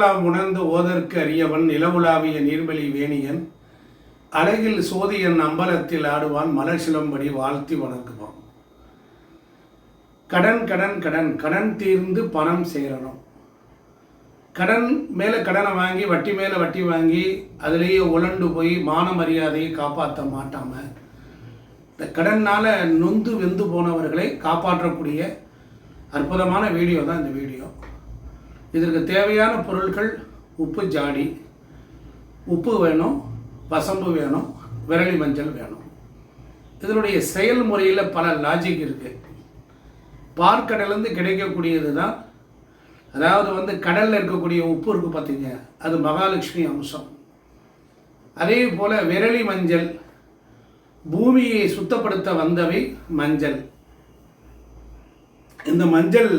உலகலாம் உணர்ந்து ஓதற்கு அறியவன் நிலவுலாவிய நீர்மலி வேணியன் அழகில் சோதியன் அம்பலத்தில் ஆடுவான் மலர் சிலம்படி வாழ்த்தி வணங்குவான். கடன் கடன் கடன் கடன் தீர்ந்து பணம் சேரணும். கடன் மேலே கடனை வாங்கி வட்டி மேலே வட்டி வாங்கி அதுலேயே உழண்டு போய் மான மரியாதையை காப்பாற்ற மாட்டாம இந்த கடனால் நொந்து வெந்து போனவர்களை காப்பாற்றக்கூடிய அற்புதமான வீடியோ தான் இந்த வீடியோ. இதற்கு தேவையான பொருட்கள் உப்பு ஜாடி உப்பு வேணும் வசம்பு வேணும் விரலி மஞ்சள் வேணும். இதனுடைய செயல்முறையில் பல லாஜிக் இருக்குது பார்க்கடலேருந்து கிடைக்கக்கூடியது தான் அதாவது வந்து கடலில் இருக்கக்கூடிய உப்பு இருக்குது பார்த்தீங்க அது மகாலட்சுமி அம்சம். அதே போல் விரலி மஞ்சள் பூமியை சுத்தப்படுத்த வந்தவை மஞ்சள். இந்த மஞ்சள்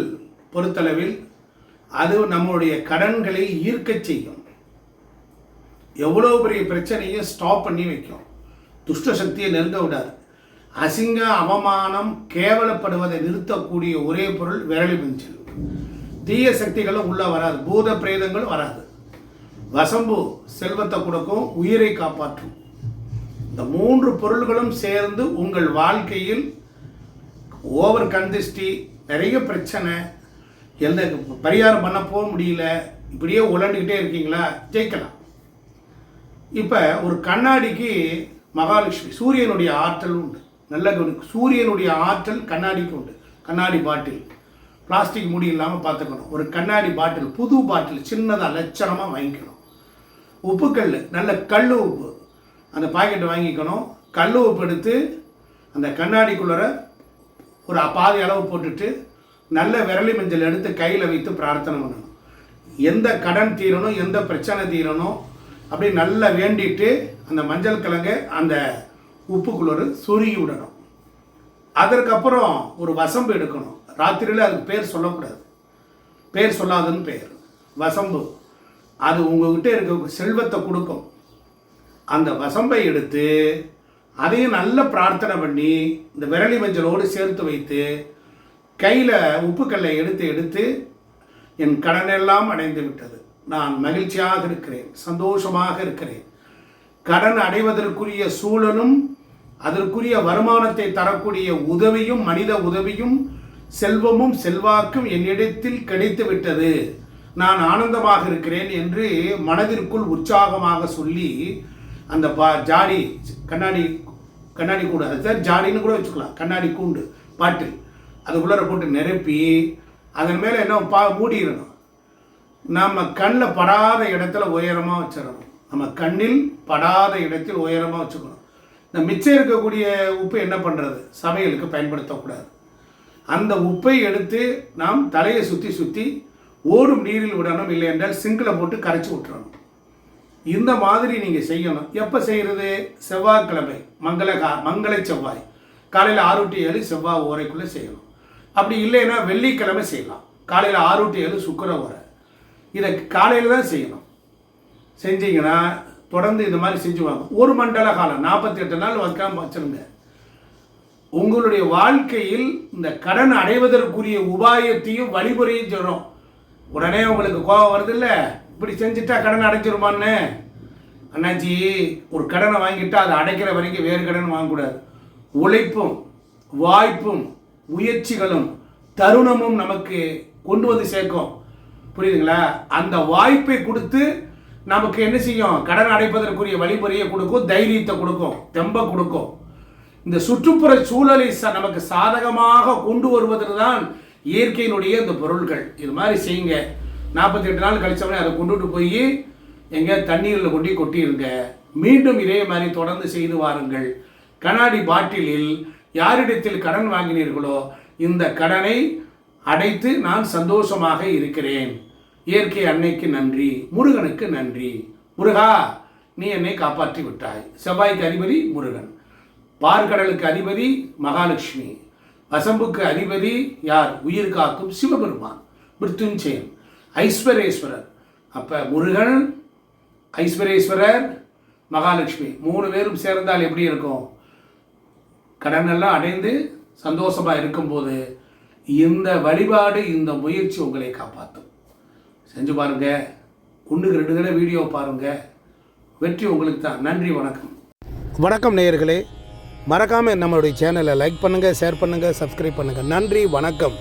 பொறுத்தளவில் அது நம்மளுடைய கடன்களை ஈர்க்கச் செய்யும். எவ்வளோ பெரிய பிரச்சனையும் ஸ்டாப் பண்ணி வைக்கும். துஷ்ட சக்தியை நெருங்க விடாது. அசிங்க அவமானம் கேவலப்படுவதை நிறுத்தக்கூடிய ஒரே பொருள் விரலி மஞ்சள் தீய சக்திகளும் உள்ளே வராது. பூத பிரேதங்கள் வராது. வசம்பு செல்வத்தை கொடுக்கும் உயிரை காப்பாற்றும். இந்த மூன்று பொருள்களும் சேர்ந்து உங்கள் வாழ்க்கையில் ஓவர் கந்திஷ்டி நிறைய பிரச்சனை எந்த பரிகாரம் பண்ண போக முடியல இப்படியே உழண்டுக்கிட்டே இருக்கீங்களா? ஜெயிக்கலாம். இப்போ ஒரு கண்ணாடிக்கு மகாலட்சுமி சூரியனுடைய ஆற்றல் உண்டு. நல்ல கவனி சூரியனுடைய ஆற்றல் கண்ணாடிக்கு உண்டு. கண்ணாடி பாட்டில். பிளாஸ்டிக் முடி இல்லாமல் பார்த்துக்கணும். ஒரு கண்ணாடி பாட்டில் புது பாட்டில் சின்னதாக லட்சணமாக வாங்கிக்கணும். உப்புக்கல் நல்ல கல் உப்பு. அந்த பாக்கெட் வாங்கிக்கணும். கல் உப்பு எடுத்து அந்த கண்ணாடிக்குள்ளே ஒரு பாதி அளவு போட்டுட்டு நல்ல விரலி மஞ்சள் எடுத்து கையில் வைத்து பிரார்த்தனை பண்ணணும். எந்த கடன் தீரணும் எந்த பிரச்சனை தீரணும் அப்படி நல்லா வேண்டிட்டு அந்த மஞ்சள் கிழங்கு அந்த உப்புக்குள்ளொரு சொருகி விடணும். அதற்கப்புறம் ஒரு வசம்பு எடுக்கணும். ராத்திரியில் அதுக்கு பேர் சொல்லக்கூடாது. பேர் சொல்லாதுன்னு பேர். வசம்பு. அது உங்ககிட்ட இருக்க செல்வத்தை கொடுக்கும். அந்த வசம்பை எடுத்து அதையும் நல்ல பிரார்த்தனை பண்ணி இந்த விரலி மஞ்சளோடு சேர்த்து வைத்து கையில் உப்புக்கல்லை எடுத்து எடுத்து என் கடனெல்லாம் அடைந்து விட்டது. நான் மகிழ்ச்சியாக இருக்கிறேன் சந்தோஷமாக இருக்கிறேன். கடன் அடைவதற்குரிய சூழலும் அதற்குரிய வருமானத்தை தரக்கூடிய உதவியும் மனித உதவியும் செல்வமும் செல்வாக்கும் என்னிடத்தில் கிடைத்து விட்டது. நான் ஆனந்தமாக இருக்கிறேன் என்று மனதிற்குள் உற்சாகமாக சொல்லி அந்த பா ஜாடி கண்ணாடி கண்ணாடி கூண்டு அது சார் ஜாடின்னு கூட வச்சுக்கலாம். கண்ணாடி கூண்டு பாட்டில். அதுக்குள்ளே போட்டு நிரப்பி அதன் மேலே என்ன பா மூடிடணும். நம்ம கண்ணில் படாத இடத்துல உயரமாக வச்சிடணும். நம்ம கண்ணில் படாத இடத்தில் உயரமாக வச்சுக்கணும். இந்த மிச்சம் இருக்கக்கூடிய உப்பு என்ன பண்ணுறது சமையலுக்கு பயன்படுத்தக்கூடாது. அந்த உப்பை எடுத்து நாம் தலையை சுற்றி சுற்றி ஓடும் நீரில் விடணும். இல்லை என்றால் சிங்கில் போட்டு கரைச்சி விட்டுறணும் இந்த மாதிரி நீங்கள் செய்யணும். எப்போ செய்கிறது செவ்வாய்க்கிழமை மங்கள கா மங்கள செவ்வாய். காலையில் ஆறு டு ஏழு செவ்வாய் ஓரைக்குள்ளே செய்யணும். அப்படி இல்லைன்னா வெள்ளிக்கிழமை செய்யலாம். காலையில் ஆறு டு ஏழு சுக்கர இதை காலையில் தான் செய்யணும். செஞ்சீங்கன்னா தொடர்ந்து இந்த மாதிரி செஞ்சு வாங்க ஒரு மண்டல காலம் நாற்பத்தி எட்டு நாள் வைக்காமல் வச்சுருங்க. உங்களுடைய வாழ்க்கையில் இந்த கடன் அடைவதற்குரிய உபாயத்தையும் வழிமுறையும் சொல்கிறோம் உடனே உங்களுக்கு கோபம் வருது இல்லை இப்படி செஞ்சுட்டா கடன் அடைஞ்சிருமான்னு? அண்ணாச்சி ஒரு கடனை வாங்கிட்டா அதை அடைக்கிற வரைக்கும் வேறு கடன் வாங்கக்கூடாது. உழைப்பும் வாய்ப்பும் முயற்சிகளும் தருணமும் நமக்கு கொண்டு வந்து சேர்க்கும். புரியுதுங்களா? அந்த வாய்ப்பை கொடுத்து நமக்கு என்ன செய்யும்? கடன் அடைப்பதற்குரிய வழிமுறையை கொடுக்கும் தைரியத்தை கொடுக்கும் தெம்பை கொடுக்கும். இந்த சுற்றுப்புற சூழலை ச நமக்கு சாதகமாக கொண்டு வருவதில் தான் இயற்கையினுடைய இந்த பொருட்கள் இது மாதிரி செய்யுங்க. நாற்பத்தி எட்டு நாள் கழிச்சவனே அதை கொண்டுட்டு போய் எங்கே தண்ணீரில் கொண்டு கொட்டியிருங்க மீண்டும் இதே மாதிரி தொடர்ந்து செய்து வாருங்கள். கண்ணாடி பாட்டிலில் யாரிடத்தில் கடன் வாங்கினீர்களோ இந்த கடனை அடைத்து நான் சந்தோஷமாக இருக்கிறேன். இயற்கை அன்னைக்கு நன்றி முருகனுக்கு நன்றி. முருகா நீ என்னை காப்பாற்றி விட்டாய். செவ்வாய்க்கு அதிபதி முருகன். பார்க்கடலுக்கு அதிபதி மகாலட்சுமி. வசம்புக்கு அதிபதி யார்? உயிர் காக்கும் சிவபெருமான். மிருத்யுஞ்சயன் ஐஸ்வரேஸ்வரர். அப்போ முருகன் ஐஸ்வரேஸ்வரர் மகாலட்சுமி. மூணு பேரும் சேர்ந்தால் எப்படி இருக்கும்? கடனெல்லாம் அடைந்து சந்தோஷமாக இருக்கும்போது இந்த வழிபாடு இந்த முயற்சி உங்களை காப்பாற்றும் செஞ்சு பாருங்கள் ஒன்றுக்கு ரெண்டு தடவை வீடியோ பாருங்கள் வெற்றி உங்களுக்கு தான். நன்றி வணக்கம். வணக்கம் நேயர்களே. மறக்காமல் நம்மளுடைய சேனலை லைக் பண்ணுங்கள் ஷேர் பண்ணுங்கள் சப்ஸ்கிரைப் பண்ணுங்கள் நன்றி வணக்கம்.